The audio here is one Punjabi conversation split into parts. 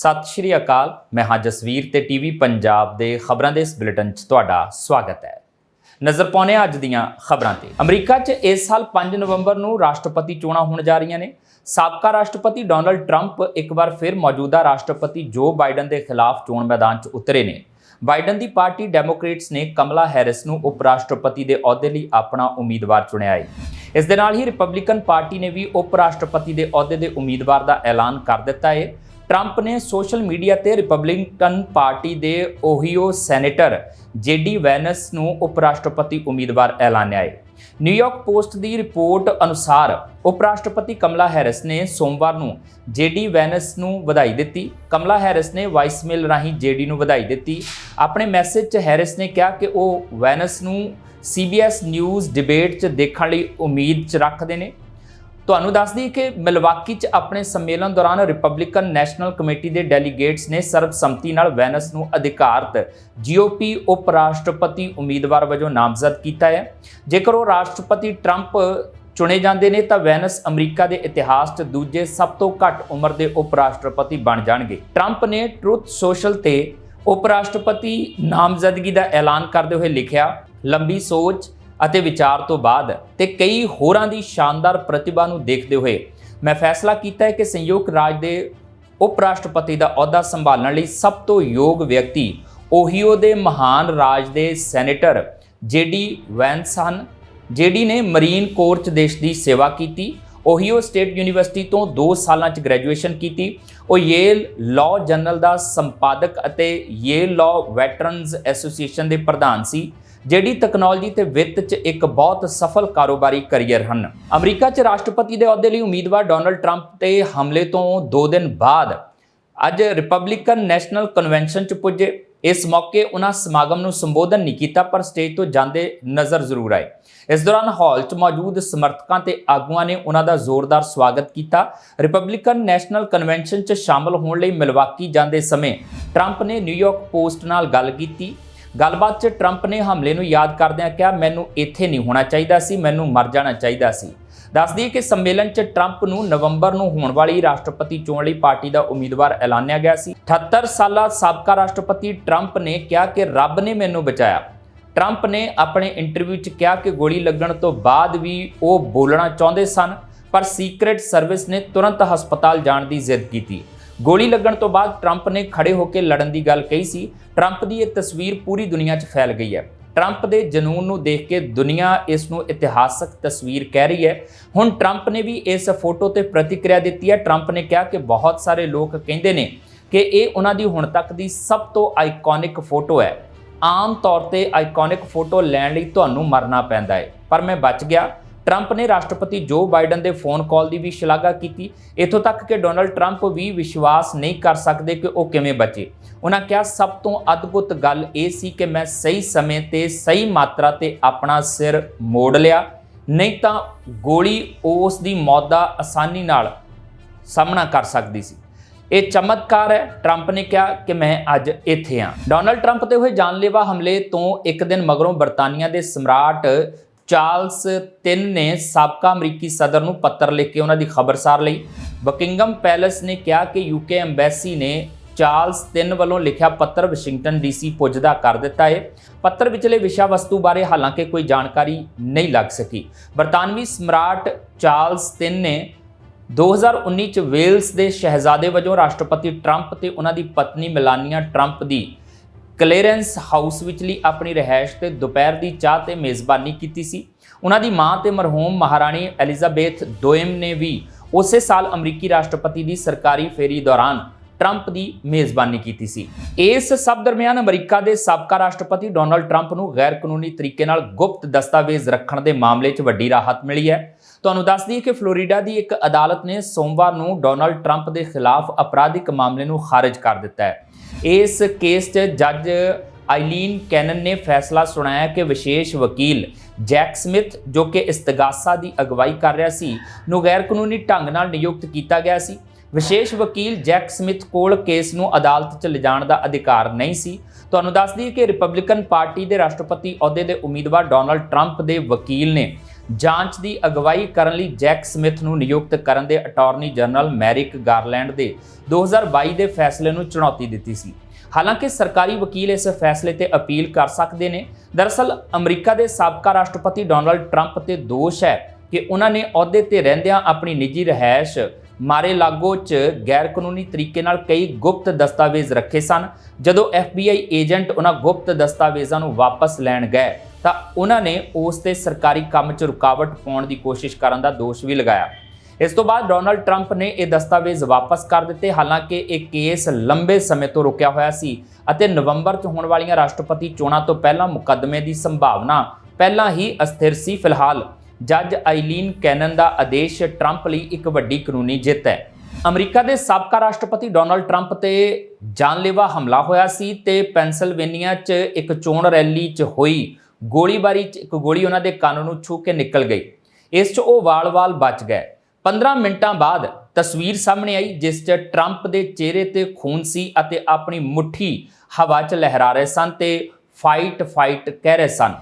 ਸਤਿ ਸ਼੍ਰੀ ਅਕਾਲ। ਮੈਂ ਹਾਂ ਜਸਵੀਰ ਤੇ ਟੀਵੀ ਪੰਜਾਬ ਦੇ ਖਬਰਾਂ ਦੇ ਇਸ ਬੁਲੇਟਿਨ 'ਚ ਤੁਹਾਡਾ ਸਵਾਗਤ ਹੈ। ਨਜ਼ਰ ਪਾਉਂਦੇ ਹਾਂ ਅੱਜ ਦੀਆਂ ਖਬਰਾਂ ਤੇ। ਅਮਰੀਕਾ 'ਚ ਇਸ ਸਾਲ 5 ਨਵੰਬਰ ਨੂੰ ਰਾਸ਼ਟਰਪਤੀ ਚੋਣਾਂ ਹੋਣ ਜਾ ਰਹੀਆਂ ਨੇ। ਸਾਬਕਾ ਰਾਸ਼ਟਰਪਤੀ ਡੋਨਲਡ ਟਰੰਪ ਇੱਕ ਵਾਰ ਫਿਰ ਮੌਜੂਦਾ ਰਾਸ਼ਟਰਪਤੀ ਜੋ ਬਾਈਡਨ ਦੇ ਖਿਲਾਫ ਚੋਣ ਮੈਦਾਨ 'ਚ ਉਤਰੇ ਨੇ। ਬਾਈਡਨ ਦੀ ਪਾਰਟੀ ਡੈਮੋਕ੍ਰੇਟਸ ਨੇ ਕਮਲਾ ਹੈਰਿਸ ਨੂੰ ਉਪ ਰਾਸ਼ਟਰਪਤੀ ਦੇ ਅਹੁਦੇ ਲਈ ਆਪਣਾ ਉਮੀਦਵਾਰ ਚੁਣਿਆ ਹੈ ਇਸ ਦੇ ਨਾਲ ਹੀ ਰਿਪਬਲਿਕਨ ਪਾਰਟੀ ਨੇ ਵੀ ਉਪ ਰਾਸ਼ਟਰਪਤੀ ਦੇ ਅਹੁਦੇ ਦੇ ਉਮੀਦਵਾਰ ਦਾ ਐਲਾਨ ਕਰ ਦਿੱਤਾ ਹੈ ਟਰੰਪ ਨੇ ਸੋਸ਼ਲ ਮੀਡੀਆ ਤੇ ਰਿਪਬਲਿਕਨ ਪਾਰਟੀ ਦੇ ਓਹੀਓ ਸੈਨੇਟਰ ਜੇਡੀ ਵੈਨਸ ਨੂੰ ਉਪ ਰਾਸ਼ਟਰਪਤੀ ਉਮੀਦਵਾਰ ਐਲਾਨਿਆ ਹੈ ਨਿਊਯਾਰਕ ਪੋਸਟ ਦੀ ਰਿਪੋਰਟ ਅਨੁਸਾਰ ਉਪ ਰਾਸ਼ਟਰਪਤੀ ਕਮਲਾ ਹੈਰਿਸ ਨੇ ਸੋਮਵਾਰ ਨੂੰ ਜੇਡੀ ਵੈਨਸ ਨੂੰ ਵਧਾਈ ਦਿੱਤੀ। ਕਮਲਾ ਹੈਰਿਸ ਨੇ ਵਾਇਸਮੇਲ ਰਾਹੀਂ ਜੇਡੀ ਨੂੰ ਵਧਾਈ ਦਿੱਤੀ। ਆਪਣੇ ਮੈਸੇਜ 'ਚ ਹੈਰਿਸ ਨੇ ਕਿਹਾ ਕਿ ਉਹ ਵੈਨਸ ਨੂੰ CBS ਨਿਊਜ਼ ਡਿਬੇਟ 'ਚ ਦੇਖਣ ਲਈ ਉਮੀਦ 'ਚ ਰੱਖਦੇ ਨੇ। ਤੁਹਾਨੂੰ ਦੱਸ ਦਈਏ ਕਿ ਮਿਲਵਾਕੀ 'ਚ ਆਪਣੇ ਸੰਮੇਲਨ ਦੌਰਾਨ ਰਿਪਬਲਿਕਨ ਨੈਸ਼ਨਲ ਕਮੇਟੀ ਦੇ ਡੈਲੀਗੇਟਸ ਨੇ ਸਰਬਸੰਮਤੀ ਨਾਲ ਵੈਨਸ ਨੂੰ ਅਧਿਕਾਰਤ ਜੀਓਪੀ ਉਪ ਰਾਸ਼ਟਰਪਤੀ ਉਮੀਦਵਾਰ ਵਜੋਂ ਨਾਮਜ਼ਦ ਕੀਤਾ ਹੈ। ਜੇਕਰ ਉਹ ਰਾਸ਼ਟਰਪਤੀ ਟਰੰਪ ਚੁਣੇ ਜਾਂਦੇ ਨੇ, ਤਾਂ ਵੈਨਸ ਅਮਰੀਕਾ ਦੇ ਇਤਿਹਾਸ 'ਚ ਦੂਜੇ ਸਭ ਤੋਂ ਘੱਟ ਉਮਰ ਦੇ ਉਪ ਰਾਸ਼ਟਰਪਤੀ ਬਣ ਜਾਣਗੇ। ਟਰੰਪ ਨੇ ਟਰੁੱਥ ਸੋਸ਼ਲ ਤੇ ਉਪ ਰਾਸ਼ਟਰਪਤੀ ਨਾਮਜ਼ਦਗੀ ਦਾ ਐਲਾਨ ਕਰਦੇ ਹੋਏ ਲਿਖਿਆ, ਲੰਬੀ ਸੋਚ ਅਤੇ ਵਿਚਾਰ ਤੋਂ ਬਾਅਦ ਤੇ ਕਈ ਹੋਰਾਂ ਦੀ ਸ਼ਾਨਦਾਰ ਪ੍ਰਤਿਭਾ ਨੂੰ ਦੇਖਦੇ ਹੋਏ ਮੈਂ ਫੈਸਲਾ ਕੀਤਾ ਹੈ ਕਿ ਸੰਯੁਕਤ ਰਾਜ ਦੇ ਉਪ ਰਾਸ਼ਟਰਪਤੀ ਦਾ ਅਹੁਦਾ ਸੰਭਾਲਣ ਲਈ ਸਭ ਤੋਂ ਯੋਗ ਵਿਅਕਤੀ ਓਹੀਓ ਦੇ ਮਹਾਨ ਰਾਜ ਦੇ ਸੈਨੇਟਰ ਜੇਡੀ ਵੈਂਸ ਹਨ, ਜੇਡੀ ਨੇ ਮਰੀਨ ਕੋਰ ਚ ਦੇਸ਼ ਦੀ ਸੇਵਾ ਕੀਤੀ ਓਹੀਓ ਸਟੇਟ ਯੂਨੀਵਰਸਿਟੀ ਤੋਂ 2 ਸਾਲਾਂ ਚ ਗ੍ਰੈਜੂਏਸ਼ਨ ਕੀਤੀ, ਉਹ ਯੇਲ ਲਾਅ ਜਰਨਲ ਦਾ ਸੰਪਾਦਕ ਅਤੇ ਯੇਲ ਲਾਅ ਵੈਟਰਨਸ ਐਸੋਸੀਏਸ਼ਨ ਦੇ ਪ੍ਰਧਾਨ ਸੀ ਜਿਹੜੀ ਟੈਕਨੋਲੋਜੀ ਤੇ ਵਿੱਤ 'ਚ ਇੱਕ ਬਹੁਤ ਸਫਲ ਕਾਰੋਬਾਰੀ ਕੈਰੀਅਰ ਹਨ। ਅਮਰੀਕਾ 'ਚ ਰਾਸ਼ਟਰਪਤੀ ਦੇ ਅਹੁਦੇ ਲਈ ਉਮੀਦਵਾਰ ਡੋਨਲਡ ਟਰੰਪ ਤੇ ਹਮਲੇ ਤੋਂ 2 ਦਿਨ ਬਾਅਦ ਅੱਜ ਰਿਪਬਲਿਕਨ ਨੈਸ਼ਨਲ ਕਨਵੈਨਸ਼ਨ 'ਚ ਪੁੱਜੇ। ਇਸ ਮੌਕੇ ਉਹਨਾਂ ਸਮਾਗਮ ਨੂੰ ਸੰਬੋਧਨ ਨਹੀਂ ਕੀਤਾ, ਪਰ ਸਟੇਜ ਤੋਂ ਜਾਂਦੇ ਨਜ਼ਰ ਜ਼ਰੂਰ ਆਏ। ਇਸ ਦੌਰਾਨ ਹਾਲ 'ਚ ਮੌਜੂਦ ਸਮਰਥਕਾਂ ਤੇ ਆਗੂਆਂ ਨੇ ਉਹਨਾਂ ਦਾ ਜ਼ੋਰਦਾਰ ਸਵਾਗਤ ਕੀਤਾ। ਰਿਪਬਲਿਕਨ ਨੈਸ਼ਨਲ ਕਨਵੈਨਸ਼ਨ 'ਚ ਸ਼ਾਮਲ ਹੋਣ ਲਈ ਮਿਲਵਾਕੀ ਜਾਂਦੇ ਸਮੇਂ ਟਰੰਪ ਨੇ ਨਿਊਯਾਰਕ ਪੋਸਟ ਨਾਲ ਗੱਲ ਕੀਤੀ। ਗੱਲਬਾਤ 'ਚ ਟਰੰਪ ਨੇ ਹਮਲੇ ਨੂੰ ਯਾਦ ਕਰਦਿਆਂ ਕਿਹਾ, ਮੈਨੂੰ ਇੱਥੇ ਨਹੀਂ ਹੋਣਾ ਚਾਹੀਦਾ ਸੀ, ਮੈਨੂੰ ਮਰ ਜਾਣਾ ਚਾਹੀਦਾ ਸੀ। ਦੱਸਦੀ ਕਿ ਸੰਮੇਲਨ 'ਚ ਟਰੰਪ ਨੂੰ ਨਵੰਬਰ ਨੂੰ ਹੋਣ ਵਾਲੀ ਰਾਸ਼ਟਰਪਤੀ ਚੋਣ ਲਈ ਪਾਰਟੀ ਦਾ ਉਮੀਦਵਾਰ ਐਲਾਨਿਆ ਗਿਆ ਸੀ। 78 ਸਾਲਾ ਸਾਬਕਾ ਰਾਸ਼ਟਰਪਤੀ ਟਰੰਪ ਨੇ ਕਿਹਾ ਕਿ ਰੱਬ ਨੇ ਮੈਨੂੰ ਬਚਾਇਆ। ਟਰੰਪ ਨੇ ਆਪਣੇ ਇੰਟਰਵਿਊ 'ਚ ਕਿਹਾ ਕਿ ਗੋਲੀ ਲੱਗਣ ਤੋਂ ਬਾਅਦ ਵੀ ਉਹ ਬੋਲਣਾ ਚਾਹੁੰਦੇ ਸਨ, ਪਰ ਸੀਕ੍ਰੀਟ ਸਰਵਿਸ ਨੇ ਤੁਰੰਤ ਹਸਪਤਾਲ ਜਾਣ ਦੀ ਜ਼ਿੱਦ ਕੀਤੀ। ਗੋਲੀ ਲੱਗਣ ਤੋਂ ਬਾਅਦ ਟਰੰਪ ਨੇ ਖੜੇ ਹੋ ਕੇ ਲੜਨ ਦੀ ਗੱਲ ਕਹੀ ਸੀ। ਟਰੰਪ ਦੀ ਇਹ ਤਸਵੀਰ ਪੂਰੀ ਦੁਨੀਆ 'ਚ ਫੈਲ ਗਈ ਹੈ। ਟਰੰਪ ਦੇ ਜਨੂਨ ਨੂੰ ਦੇਖ ਕੇ ਦੁਨੀਆ ਇਸ ਨੂੰ ਇਤਿਹਾਸਕ ਤਸਵੀਰ ਕਹਿ ਰਹੀ ਹੈ। ਹੁਣ ਟਰੰਪ ਨੇ ਵੀ ਇਸ ਫੋਟੋ ਤੇ ਪ੍ਰਤੀਕਿਰਿਆ ਦਿੱਤੀ ਹੈ। ਟਰੰਪ ਨੇ ਕਿਹਾ ਕਿ ਬਹੁਤ ਸਾਰੇ ਲੋਕ ਕਹਿੰਦੇ ਨੇ ਕਿ ਇਹ ਉਹਨਾਂ ਦੀ ਹੁਣ ਤੱਕ ਦੀ ਸਭ ਤੋਂ ਆਈਕੋਨਿਕ ਫੋਟੋ ਹੈ। ਆਮ ਤੌਰ ਤੇ ਆਈਕੋਨਿਕ ਫੋਟੋ ਲੈਣ ਲਈ ਤੁਹਾਨੂੰ ਮਰਨਾ ਪੈਂਦਾ ਹੈ। ਪਰ ਮੈਂ ਬਚ ਗਿਆ। ਟਰੰਪ ਨੇ ਰਾਸ਼ਟਰਪਤੀ ਜੋ ਬਾਈਡਨ ਦੇ ਫੋਨ ਕਾਲ ਦੀ ਵੀ ਸ਼ਲਾਘਾ ਕੀਤੀ, ਇਥੋਂ ਤੱਕ ਕਿ ਡੋਨਲਡ ਟਰੰਪ ਵੀ ਵਿਸ਼ਵਾਸ ਨਹੀਂ ਕਰ ਸਕਦੇ ਕਿ ਉਹ ਕਿਵੇਂ ਬਚੇ। ਉਹਨਾਂ ਕਿਹਾ, ਸਭ ਤੋਂ ਅਦਭੁਤ ਗੱਲ ਇਹ ਸੀ ਕਿ ਮੈਂ ਸਹੀ ਸਮੇਂ ਤੇ ਸਹੀ ਮਾਤਰਾ ਤੇ ਆਪਣਾ ਸਿਰ ਮੋੜ ਲਿਆ। ਨਹੀਂ ਤਾਂ ਗੋਲੀ ਉਸ ਦੀ ਮੌਤ ਦਾ ਆਸਾਨੀ ਨਾਲ ਸਾਹਮਣਾ ਕਰ ਸਕਦੀ ਸੀ। ਇਹ ਚਮਤਕਾਰ ਹੈ। ਟਰੰਪ ਨੇ ਕਿਹਾ ਕਿ ਮੈਂ ਅੱਜ ਇੱਥੇ ਹਾਂ ਡੋਨਲਡ ਟਰੰਪ ਤੇ ਹੋਏ ਜਾਨਲੇਵਾ ਹਮਲੇ ਤੋਂ ਇੱਕ ਦਿਨ ਮਗਰੋਂ ਬਰਤਾਨੀਆ ਦੇ ਸਮਰਾਟ ਚਾਰਲਸ ਤਿੰਨ ਨੇ ਸਾਬਕਾ ਅਮਰੀਕੀ ਸਦਰ ਨੂੰ ਪੱਤਰ ਲਿਖ ਕੇ ਉਹਨਾਂ ਦੀ ਖਬਰਸਾਰ ਲਈ। ਬਕਿੰਗਮ ਪੈਲੇਸ ਨੇ ਕਿਹਾ ਕਿ ਯੂਕੇ ਐਮਬੈਸੀ ਨੇ ਚਾਰਲਸ ਤਿੰਨ ਵੱਲੋਂ ਲਿਖਿਆ ਪੱਤਰ ਵਾਸ਼ਿੰਗਟਨ ਡੀਸੀ ਪੁੱਜਦਾ ਕਰ ਦਿੱਤਾ ਹੈ ਪੱਤਰ ਵਿਚਲੇ ਵਿਸ਼ਾ ਵਸਤੂ ਬਾਰੇ ਹਾਲਾਂਕਿ ਕੋਈ ਜਾਣਕਾਰੀ ਨਹੀਂ ਲੱਗ ਸਕੀ। ਬਰਤਾਨਵੀ ਸਮਰਾਟ ਚਾਰਲਸ ਤਿੰਨ ਨੇ 2019 ਚ ਵੇਲਸ ਦੇ ਸ਼ਹਿਜ਼ਾਦੇ ਵਜੋਂ ਰਾਸ਼ਟਰਪਤੀ ਟਰੰਪ ਤੇ ਉਹਨਾਂ ਦੀ ਪਤਨੀ ਮਿਲਾਨੀਆ ਟਰੰਪ ਦੀ ਕਲੇਰੈਂਸ ਹਾਊਸ ਵਿਚਲੀ ਆਪਣੀ ਰਹਿائش ਤੇ ਦੁਪਹਿਰ ਦੀ ਚਾਹ ਤੇ ਮੇਜ਼ਬਾਨੀ ਕੀਤੀ ਸੀ। ਉਹਨਾਂ ਦੀ ਮਾਂ ਤੇ ਮਰਹੂਮ ਮਹਾਰਾਣੀ ਐਲਿਜ਼ਾਬੇਥ ਦੋਇਮ ਨੇ ਵੀ ਉਸੇ ਸਾਲ ਅਮਰੀਕੀ ਰਾਸ਼ਟਰਪਤੀ ਦੀ ਸਰਕਾਰੀ ਫੇਰੀ ਦੌਰਾਨ ਟਰੰਪ ਦੀ ਮੇਜ਼ਬਾਨੀ ਕੀਤੀ ਸੀ। ਇਸ ਸਭ ਦਰਮਿਆਨ ਅਮਰੀਕਾ ਦੇ ਸਾਬਕਾ ਰਾਸ਼ਟਰਪਤੀ ਡੋਨਲਡ ਟਰੰਪ ਨੂੰ ਗੈਰ ਕਾਨੂੰਨੀ ਤਰੀਕੇ ਨਾਲ ਗੁਪਤ ਦਸਤਾਵੇਜ਼ ਰੱਖਣ ਦੇ ਮਾਮਲੇ 'ਚ ਵੱਡੀ ਰਾਹਤ ਮਿਲੀ ਹੈ। ਤੁਹਾਨੂੰ ਦੱਸ ਦਈਏ ਕਿ ਫਲੋਰੀਡਾ ਦੀ ਇੱਕ ਅਦਾਲਤ ਨੇ ਸੋਮਵਾਰ ਨੂੰ ਡੋਨਲਡ ਟਰੰਪ ਦੇ ਖਿਲਾਫ ਅਪਰਾਧਿਕ ਮਾਮਲੇ ਨੂੰ ਖਾਰਜ ਕਰ ਦਿੱਤਾ ਹੈ। ਇਸ ਕੇਸ 'ਚ ਜੱਜ ਆਈਲੀਨ ਕੈਨਨ ਨੇ ਫੈਸਲਾ ਸੁਣਾਇਆ ਕਿ ਵਿਸ਼ੇਸ਼ ਵਕੀਲ ਜੈਕ ਸਮਿਥ, ਜੋ ਕਿ ਇਸਤਗਾਸਾ ਦੀ ਅਗਵਾਈ ਕਰ ਰਿਹਾ ਸੀ, ਨੂੰ ਗੈਰ ਕਾਨੂੰਨੀ ਢੰਗ ਨਾਲ ਨਿਯੁਕਤ ਕੀਤਾ ਗਿਆ ਸੀ। ਵਿਸ਼ੇਸ਼ ਵਕੀਲ ਜੈਕ ਸਮਿਥ ਕੋਲ ਕੇਸ ਨੂੰ ਅਦਾਲਤ 'ਚ ਲਿਜਾਣ ਦਾ ਅਧਿਕਾਰ ਨਹੀਂ ਸੀ। ਤੁਹਾਨੂੰ ਦੱਸ ਦਈਏ ਕਿ ਰਿਪਬਲਿਕਨ ਪਾਰਟੀ ਦੇ ਰਾਸ਼ਟਰਪਤੀ ਅਹੁਦੇ ਦੇ ਉਮੀਦਵਾਰ ਡੋਨਲਡ ਟਰੰਪ ਦੇ ਵਕੀਲ ਨੇ ਜਾਂਚ ਦੀ ਅਗਵਾਈ ਕਰਨ ਲਈ ਜੈਕ ਸਮਿਥ ਨੂੰ ਨਿਯੁਕਤ ਕਰਨ ਦੇ ਅਟਾਰਨੀ ਜਨਰਲ ਮੈਰਿਕ ਗਾਰਲੈਂਡ ਦੇ 2022 ਦੇ ਫੈਸਲੇ ਨੂੰ ਚੁਣੌਤੀ ਦਿੱਤੀ ਸੀ। ਹਾਲਾਂਕਿ ਸਰਕਾਰੀ ਵਕੀਲ ਇਸ ਫੈਸਲੇ ਤੇ ਅਪੀਲ ਕਰ ਸਕਦੇ ਨੇ। ਦਰਸਲ ਅਮਰੀਕਾ ਦੇ ਸਾਬਕਾ ਰਾਸ਼ਟਰਪਤੀ ਡੋਨਲਡ ਟਰੰਪ ਤੇ ਦੋਸ਼ ਹੈ ਕਿ ਉਹਨਾਂ ਨੇ ਅਹੁਦੇ ਤੇ ਰਹਿੰਦਿਆਂ ਆਪਣੀ ਨਿੱਜੀ ਰਹਿائش ਮਾਰੇ ਲਾਗੋ 'ਚ ਗੈਰ ਕਾਨੂੰਨੀ ਤਰੀਕੇ ਨਾਲ ਕਈ ਗੁਪਤ ਦਸਤਾਵੇਜ਼ ਰੱਖੇ ਸਨ। ਜਦੋਂ FBI ਏਜੰਟ ਉਹਨਾਂ ਗੁਪਤ ਦਸਤਾਵੇਜ਼ਾਂ ਨੂੰ ਵਾਪਸ ਲੈਣ ਗਏ, ਤਾਂ ਉਹਨਾਂ ਨੇ ਉਸ ਤੇ ਸਰਕਾਰੀ ਕੰਮ 'ਚ ਰੁਕਾਵਟ ਪਾਉਣ ਦੀ ਕੋਸ਼ਿਸ਼ ਕਰਨ ਦਾ ਦੋਸ਼ ਵੀ ਲਗਾਇਆ। ਇਸ ਤੋਂ ਬਾਅਦ ਡੋਨਲਡ ਟਰੰਪ ਨੇ ਇਹ ਦਸਤਾਵੇਜ਼ ਵਾਪਸ ਕਰ ਦਿੱਤੇ। ਹਾਲਾਂਕਿ ਇਹ ਕੇਸ ਲੰਬੇ ਸਮੇਂ ਤੋਂ ਰੁਕਿਆ ਹੋਇਆ ਸੀ ਅਤੇ ਨਵੰਬਰ 'ਚ ਹੋਣ ਵਾਲੀਆਂ ਰਾਸ਼ਟਰਪਤੀ ਚੋਣਾਂ ਤੋਂ ਪਹਿਲਾਂ ਮੁਕੱਦਮੇ ਦੀ ਸੰਭਾਵਨਾ ਪਹਿਲਾਂ ਹੀ ਅਸਥਿਰ ਸੀ ਫਿਲਹਾਲ। ਜੱਜ ਆਈਲੀਨ ਕੈਨਨ ਦਾ ਆਦੇਸ਼ ਟਰੰਪ ਲਈ ਇੱਕ ਵੱਡੀ ਕਾਨੂੰਨੀ ਜਿੱਤ ਹੈ। ਅਮਰੀਕਾ ਦੇ ਸਾਬਕਾ ਰਾਸ਼ਟਰਪਤੀ ਡੋਨਲਡ ਟਰੰਪ ਤੇ ਜਾਨਲੇਵਾ ਹਮਲਾ ਹੋਇਆ ਸੀ ਤੇ ਪੈਂਸਲਵੇਨੀਆ 'ਚ ਇੱਕ ਚੋਣ ਰੈਲੀ 'ਚ ਹੋਈ। ਗੋਲੀਬਾਰੀ 'ਚ ਇੱਕ ਗੋਲੀ ਉਹਨਾਂ ਦੇ ਕੰਨ ਨੂੰ ਛੂ ਕੇ ਨਿਕਲ ਗਈ। ਇਸ 'ਚ ਉਹ ਵਾਲ-ਵਾਲ ਬਚ ਗਏ। 15 ਮਿੰਟਾਂ ਬਾਅਦ ਤਸਵੀਰ ਸਾਹਮਣੇ ਆਈ, ਜਿਸ 'ਚ ਟਰੰਪ ਦੇ ਚਿਹਰੇ ਤੇ ਖੂਨ ਸੀ ਅਤੇ ਆਪਣੀ ਮੁੱਠੀ ਹਵਾ 'ਚ ਲਹਿਰਾ ਰਹੇ ਸਨ ਤੇ ਫਾਈਟ ਫਾਈਟ ਕਹਿ ਰਹੇ ਸਨ।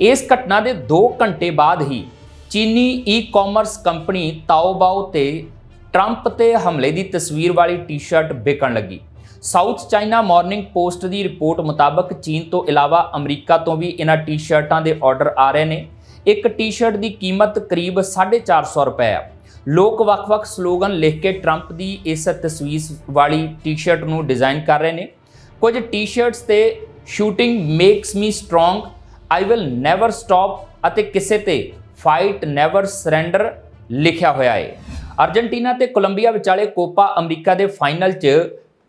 ਇਸ ਘਟਨਾ ਦੇ 2 ਘੰਟੇ ਬਾਅਦ ਹੀ ਚੀਨੀ ਈ-ਕਾਮਰਸ ਕੰਪਨੀ ਤਾਓਬਾਓ ਤੇ ਟਰੰਪ ਤੇ ਹਮਲੇ ਦੀ ਤਸਵੀਰ ਵਾਲੀ ਟੀ-ਸ਼ਰਟ ਵਿਕਣ ਲੱਗੀ। ਸਾਊਥ ਚਾਈਨਾ ਮਾਰਨਿੰਗ ਪੋਸਟ ਦੀ ਰਿਪੋਰਟ ਮੁਤਾਬਕ ਚੀਨ ਤੋਂ ਇਲਾਵਾ ਅਮਰੀਕਾ ਤੋਂ ਵੀ ਇਹਨਾਂ ਟੀ-ਸ਼ਰਟਾਂ ਦੇ ਆਰਡਰ ਆ ਰਹੇ ਨੇ। ਇੱਕ ਟੀ-ਸ਼ਰਟ ਦੀ ਕੀਮਤ ਕਰੀਬ 450 ਰੁਪਏ ਆ। ਲੋਕ ਵੱਖ-ਵੱਖ ਸਲੋਗਨ ਲਿਖ ਕੇ ਟਰੰਪ ਦੀ ਇਸ ਤਸਵੀਰ ਵਾਲੀ ਟੀ-ਸ਼ਰਟ ਨੂੰ ਡਿਜ਼ਾਈਨ ਕਰ ਰਹੇ ਨੇ। ਕੁਝ ਟੀ-ਸ਼ਰਟਸ ਤੇ shooting makes me strong I will never stop ਅਤੇ ਕਿਸੇ ਤੇ ਫਾਈਟ ਨੈਵਰ ਸਰੈਂਡਰ ਲਿਖਿਆ ਹੋਇਆ ਹੈ। ਅਰਜਨਟੀਨਾ ਤੇ ਕੋਲੰਬੀਆ ਵਿਚਾਲੇ ਕੋਪਾ ਅਮਰੀਕਾ ਦੇ ਫਾਈਨਲ 'ਚ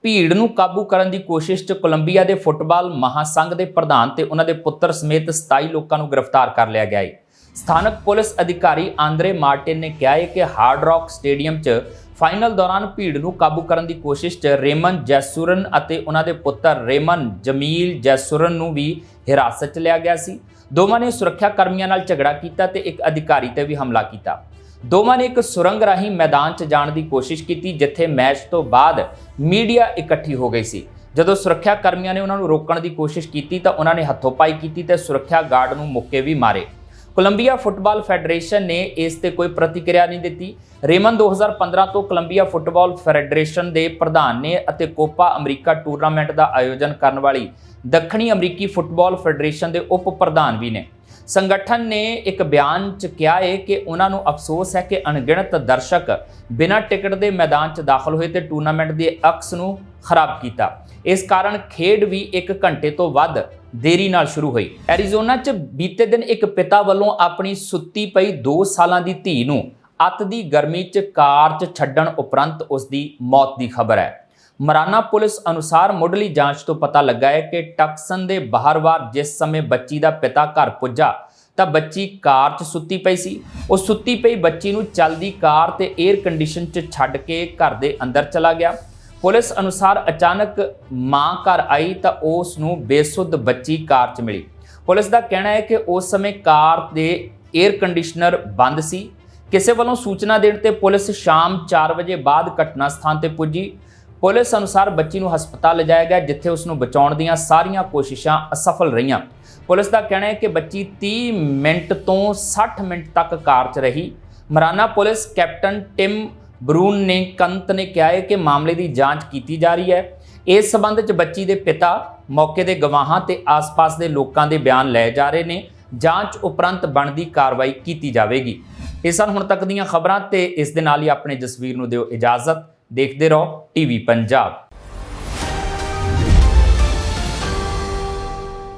ਭੀੜ ਨੂੰ ਕਾਬੂ ਕਰਨ ਦੀ ਕੋਸ਼ਿਸ਼ 'ਚ ਕੋਲੰਬੀਆ ਦੇ ਫੁੱਟਬਾਲ ਮਹਾਸੰਘ ਦੇ ਪ੍ਰਧਾਨ ਤੇ ਉਹਨਾਂ ਦੇ ਪੁੱਤਰ ਸਮੇਤ 27 ਲੋਕਾਂ ਨੂੰ ਗ੍ਰਿਫਤਾਰ ਕਰ ਲਿਆ ਗਿਆ ਹੈ। ਸਥਾਨਕ ਪੁਲਿਸ ਅਧਿਕਾਰੀ ਆਂਦਰੇ ਮਾਰਟਿਨ ਨੇ ਕਿਹਾ ਹੈ ਕਿ ਹਾਰਡ ਰੌਕ ਸਟੇਡੀਅਮ 'ਚ ਫਾਈਨਲ ਦੌਰਾਨ ਭੀੜ ਨੂੰ ਕਾਬੂ ਕਰਨ ਦੀ ਕੋਸ਼ਿਸ਼ 'ਚ ਰੇਮਨ ਜੈਸੁਰਨ ਅਤੇ ਉਹਨਾਂ ਦੇ ਪੁੱਤਰ ਰੇਮਨ ਜਮੀਲ ਜੈਸੁਰਨ ਨੂੰ ਵੀ ਹਿਰਾਸਤ 'ਚ ਲਿਆ ਗਿਆ ਸੀ। ਦੋਵਾਂ ਨੇ ਸੁਰੱਖਿਆ ਕਰਮੀਆਂ ਨਾਲ ਝਗੜਾ ਕੀਤਾ ਤੇ ਇੱਕ ਅਧਿਕਾਰੀ ਤੇ ਵੀ ਹਮਲਾ ਕੀਤਾ। ਦੋਵਾਂ ਨੇ ਇੱਕ ਸੁਰੰਗ ਰਾਹੀਂ ਮੈਦਾਨ 'ਚ ਜਾਣ ਦੀ ਕੋਸ਼ਿਸ਼ ਕੀਤੀ, ਜਿੱਥੇ ਮੈਚ ਤੋਂ ਬਾਅਦ ਮੀਡੀਆ ਇਕੱਠੀ ਹੋ ਗਈ ਸੀ। ਜਦੋਂ ਸੁਰੱਖਿਆ ਕਰਮੀਆਂ ਨੇ ਉਹਨਾਂ ਨੂੰ ਰੋਕਣ ਦੀ ਕੋਸ਼ਿਸ਼ ਕੀਤੀ ਤਾਂ ਉਹਨਾਂ ਨੇ ਹੱਥੋਂ-ਪਾਈ ਕੀਤੀ ਤੇ ਸੁਰੱਖਿਆ ਗਾਰਡ ਨੂੰ ਮੁੱਕੇ ਵੀ ਮਾਰੇ। ਕੋਲੰਬੀਆ ਫੁੱਟਬਾਲ ਫੈਡਰੇਸ਼ਨ ਨੇ ਇਸ ਤੇ ਕੋਈ ਪ੍ਰਤੀਕਿਰਿਆ ਨਹੀਂ ਦਿੱਤੀ। ਰੇਮਨ 2015 ਤੋਂ ਕੋਲੰਬੀਆ ਫੁੱਟਬਾਲ ਫੈਡਰੇਸ਼ਨ ਦੇ ਪ੍ਰਧਾਨ ਨੇ ਅਤੇ ਕੋਪਾ ਅਮਰੀਕਾ ਟੂਰਨਾਮੈਂਟ ਦਾ ਆਯੋਜਨ ਕਰਨ ਵਾਲੀ ਦੱਖਣੀ ਅਮਰੀਕੀ ਫੁੱਟਬਾਲ ਫੈਡਰੇਸ਼ਨ ਦੇ ਉਪ ਪ੍ਰਧਾਨ ਵੀ ਨੇ। ਸੰਗਠਨ ਨੇ ਇੱਕ ਬਿਆਨ 'ਚ ਕਿਹਾ ਹੈ ਕਿ ਉਹਨਾਂ ਨੂੰ ਅਫਸੋਸ ਹੈ ਕਿ ਅਣਗਿਣਤ ਦਰਸ਼ਕ ਬਿਨਾਂ ਟਿਕਟ ਦੇ ਮੈਦਾਨ 'ਚ ਦਾਖਲ ਹੋਏ ਤੇ ਟੂਰਨਾਮੈਂਟ ਦੇ ਅਕਸ ਨੂੰ ਖਰਾਬ ਕੀਤਾ। ਇਸ ਕਾਰਨ ਖੇਡ ਵੀ 1 ਘੰਟੇ ਤੋਂ ਵੱਧ ਦੇਰੀ ਨਾਲ ਸ਼ੁਰੂ ਹੋਈ। ਐਰੀਜ਼ੋਨਾ 'ਚ ਬੀਤੇ ਦਿਨ ਇੱਕ ਪਿਤਾ ਵੱਲੋਂ ਆਪਣੀ ਸੁੱਤੀ ਪਈ 2 ਸਾਲਾਂ ਦੀ ਧੀ ਨੂੰ ਅੱਤ ਦੀ ਗਰਮੀ 'ਚ ਕਾਰ 'ਚ ਛੱਡਣ ਉਪਰੰਤ ਉਸ ਦੀ ਮੌਤ ਦੀ ਖਬਰ ਹੈ। ਮਰਾਨਾ ਪੁਲਿਸ ਅਨੁਸਾਰ ਮੁੱਢਲੀ ਜਾਂਚ ਤੋਂ ਪਤਾ ਲੱਗਾ ਹੈ ਕਿ ਟਕਸਨ ਦੇ ਬਾਹਰਵਾਰ ਜਿਸ ਸਮੇਂ ਬੱਚੀ ਦਾ ਪਿਤਾ ਘਰ ਪੁੱਜਾ, ਤਾਂ ਬੱਚੀ ਕਾਰ 'ਚ ਸੁੱਤੀ ਪਈ ਸੀ। ਉਹ ਸੁੱਤੀ ਪਈ ਬੱਚੀ ਨੂੰ ਚੱਲਦੀ ਕਾਰ ਤੇ 에ਅਰ ਕੰਡੀਸ਼ਨ 'ਚ ਛੱਡ ਕੇ ਘਰ ਦੇ ਅੰਦਰ ਚਲਾ ਗਿਆ। ਪੁਲਿਸ ਅਨੁਸਾਰ ਅਚਾਨਕ ਮਾਂ ਘਰ ਆਈ ਤਾਂ ਉਸ ਨੂੰ ਬੇਸੁੱਧ ਬੱਚੀ ਕਾਰ 'ਚ ਮਿਲੀ। ਪੁਲਿਸ ਦਾ ਕਹਿਣਾ ਹੈ ਕਿ ਉਸ ਸਮੇਂ ਕਾਰ ਦੇ 에ਅਰ ਕੰਡੀਸ਼ਨਰ ਬੰਦ ਸੀ। ਕਿਸੇ ਵੱਲੋਂ ਸੂਚਨਾ ਦੇਣ ਤੇ ਪੁਲਿਸ ਸ਼ਾਮ 4 ਵਜੇ ਬਾਅਦ ਘਟਨਾ ਸਥਾਨ ਤੇ ਪੁੱਜੀ। ਪੁਲਿਸ ਅਨੁਸਾਰ ਬੱਚੀ ਨੂੰ ਹਸਪਤਾਲ ਲਿਜਾਇਆ ਗਿਆ, ਜਿੱਥੇ ਉਸ ਨੂੰ ਬਚਾਉਣ ਦੀਆਂ ਸਾਰੀਆਂ ਕੋਸ਼ਿਸ਼ਾਂ ਅਸਫਲ ਰਹੀਆਂ। ਪੁਲਿਸ ਦਾ ਕਹਿਣਾ ਹੈ ਕਿ ਬੱਚੀ 30 ਮਿੰਟ ਤੋਂ 60 ਮਿੰਟ ਤੱਕ ਕਾਰ 'ਚ ਰਹੀ। Marana police captain Tim Brunenkant ਨੇ ਕਿਹਾ ਹੈ ਕਿ ਮਾਮਲੇ ਦੀ ਜਾਂਚ ਕੀਤੀ ਜਾ ਰਹੀ ਹੈ। ਇਸ ਸਬੰਧ 'ਚ ਬੱਚੀ ਦੇ ਪਿਤਾ, ਮੌਕੇ ਦੇ ਗਵਾਹਾਂ ਤੇ ਆਸ-ਪਾਸ ਦੇ ਲੋਕਾਂ ਦੇ ਬਿਆਨ ਲਏ ਜਾ ਰਹੇ ਨੇ। ਜਾਂਚ ਉਪਰੰਤ ਬਣਦੀ ਕਾਰਵਾਈ ਕੀਤੀ ਜਾਵੇਗੀ। ਇਹ ਸਨ ਹੁਣ ਤੱਕ ਦੀਆਂ ਖਬਰਾਂ ਤੇ ਇਸ ਦੇ ਨਾਲ ਹੀ ਆਪਣੇ ਜਸਵੀਰ ਨੂੰ ਦਿਓ ਇਜਾਜ਼ਤ। ਦੇਖਦੇ ਰਹੋ, ਟੀਵੀ ਪੰਜਾਬ।